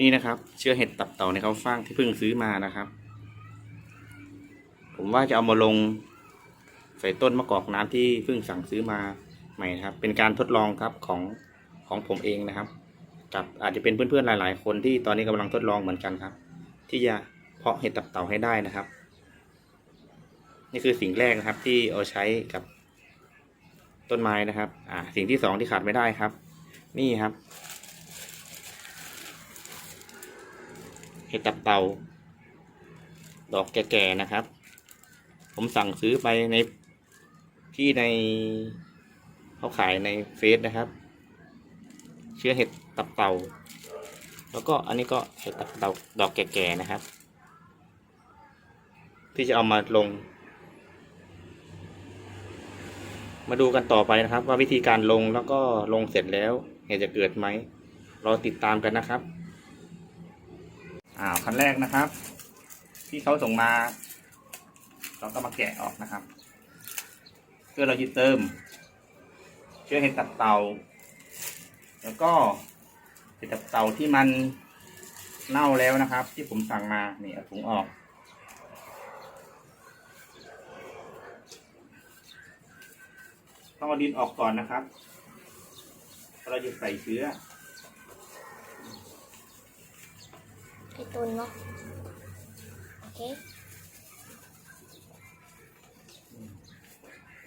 นี่นะครับ เชื้อเห็ดตับเต่าในเขาฟ่างที่เพิ่งซื้อมานะครับ ผมว่าจะเอามาลงใส่ต้นมะกอกน้ำที่เพิ่งสั่งซื้อมาใหม่นะครับ เป็นการทดลองครับของของผมเองนะครับ กับอาจจะเป็นเพื่อนๆหลาย ๆ คนที่ตอนนี้กำลังทดลองเหมือนกันครับ ที่จะเพาะเห็ดตับเต่าให้ได้นะครับ นี่คือสิ่งแรกนะครับที่เอาใช้กับต้นไม้นะครับ อ่า สิ่งที่สองที่ขาดไม่ได้ครับ นี่ครับ เห็ดตับเต่าดอกแก่ๆนะครับ ผมสั่งซื้อไปในที่ในเขาขายในเฟซนะครับ เชื้อเห็ดตับเต่าแล้วก็อันนี้ก็เห็ดตับเต่าดอกแก่ๆนะครับ ที่จะเอามาลง มาดูกันต่อไปนะครับ ว่าวิธีการลงแล้วก็ลงเสร็จแล้วเห็ดจะเกิดไหมรอติดตามกันนะครับ อ้าวคันแรกนะครับ ที่เขาส่งมา เราก็มาแกะออกนะครับเพื่อเราจะเติม เชื้อเห็ดตับเต่า แล้วก็เห็ดตับเต่าที่มันเน่าแล้วนะครับ ที่ผมสั่งมานี่เอาถุงออกต้องเอาดินออกก่อนนะครับเราจะใส่เชื้อ ไอตุนเนาะโอเค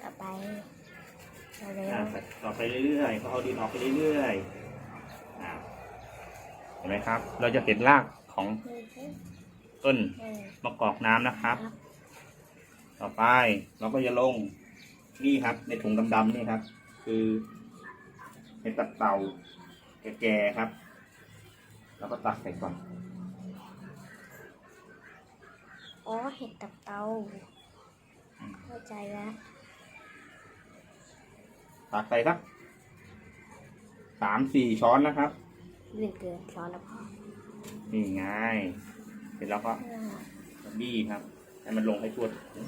ต่อไปเราเร็วอ่าใส่ต่อไปเรื่อยๆก็เอาดินออกไปเรื่อยๆอ่าเห็นไหมครับ เราจะเห็นรากของต้นเออมะกอกน้ำนะครับครับ ต่อไปเราก็จะลงนี่ครับ ในถุงดำๆนี่ครับ คือในตัดเต่าแก่ๆครับ แล้วก็ตักใส่ก่อน อ๋อ เห็ดตับเตา เข้าใจแล้ว ตักใส่สักสามสี่ช้อนนะครับลื่นเกินช้อนแล้วพอนี่ไงเสร็จแล้วก็อ่าบี้ครับ ให้มันลงให้ทั่วถึง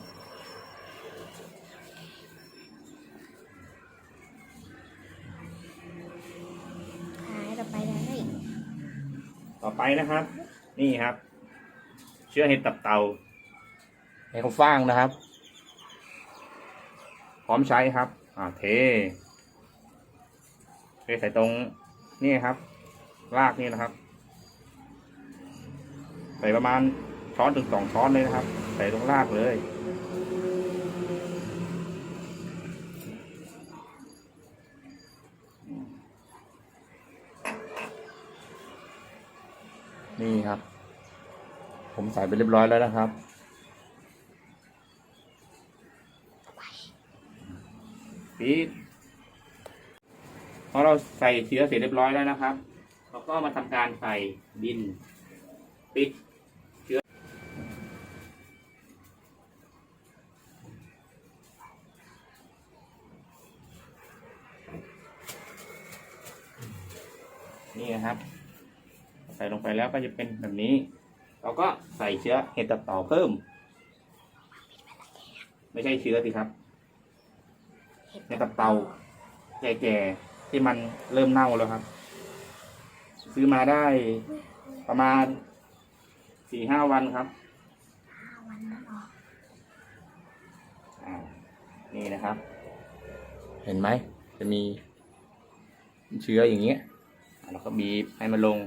หายต่อไปเลยต่อไปนะครับ นี่ครับ เชื้อเห็ดตับเต่า ให้เขาฟ้างนะครับ พร้อมใช้ครับ อ่าเทเทใส่ตรงนี่ครับ รากนี่นะครับ ใส่ประมาณช้อนถึงสองช้อนเลยนะครับ ใส่ตรงรากเลยนี่ครับ ผมใส่ไปเรียบร้อยแล้วนะครับ ปิดพอเราใส่เชื้อเสร็จเรียบร้อยแล้วนะครับ เราก็มาทำการใส่ดิน ปิดเชื้อ นี่นะครับ ใส่ลงไปแล้วก็จะเป็นแบบนี้ เราก็ใส่เชื้อเห็ดตับเต่าเพิ่ม ไม่ใช่เชื้อสิครับ เห็ดตับเต่าแก่ๆที่มันเริ่มเน่าแล้วครับ ซื้อมาได้ประมาณสี่ห้าวันครับห้าวันแล้วเหรออ่านี่นะครับ เห็นไหมจะมีเชื้ออย่างเงี้ยอ่าแล้วก็บีบให้มันลง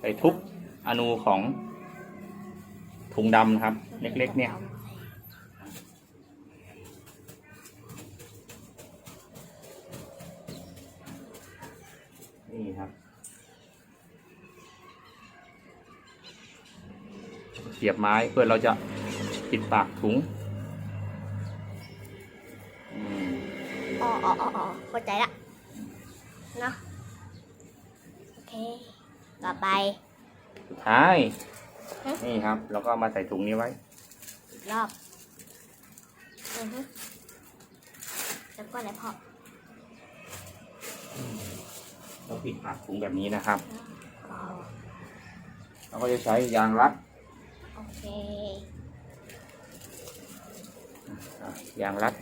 ไปทุกอนูของถุงดำนะครับ เล็กๆเนี่ย นี่ครับ เสียบไม้เพื่อเราจะปิดปากถุงอืมอ๋ออ๋ออ๋ออ๋อเข้าใจละเนาะโอเค ต่อไป สุดท้ายฮะนี่ครับ เราก็เอามาใส่ถุงนี้ไว้ อีกรอบ อือฮึแล้วก็อะไรพอ เราปิดปากถุงแบบนี้นะครับ เราก็จะใช้ยางรัดโอเคยางรัด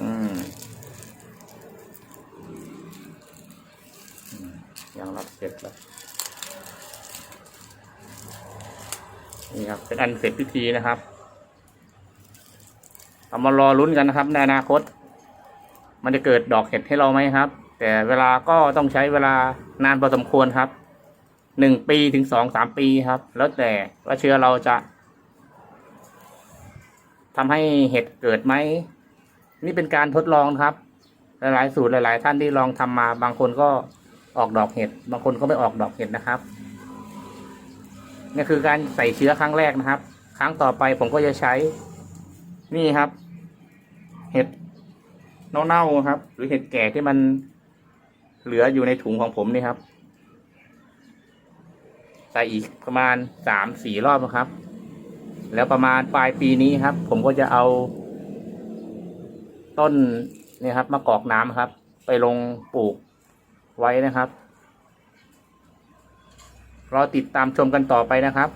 อืมยางรัดเสร็จแล้ว นี่ครับ เป็นอันเสร็จพิธีนะครับเอามารอลุ้นกันนะครับในอนาคต มันจะเกิดดอกเห็ดให้เราไหมครับ แต่เวลาก็ต้องใช้เวลานานพอสมควรครับหนึ่งปีถึงสองสามปีครับ แล้วแต่ว่าเชื้อเราจะทำให้เห็ดเกิดไหมนี่เป็นการทดลองครับ หลายๆสูตรหลาย ๆ ท่านที่ลองทำมาบางคนก็ออกดอกเห็ด บางคนก็ไม่ออกดอกเห็ดนะครับนี่คือการใส่เชื้อครั้งแรกนะครับ ครั้งต่อไปผมก็จะใช้ นี่ครับ เห็ดเน่าๆครับ หรือเห็ดแก่ที่มัน เหลืออยู่ในถุงของผมนี่ครับใส่อีกประมาณสามสี่รอบนะครับ แล้วประมาณปลายปีนี้ครับ ผมก็จะเอา ต้นนี่ครับมะกอกน้ำครับ ไปลงปลูกไว้นะครับรอติดตามชมกันต่อไปนะครับ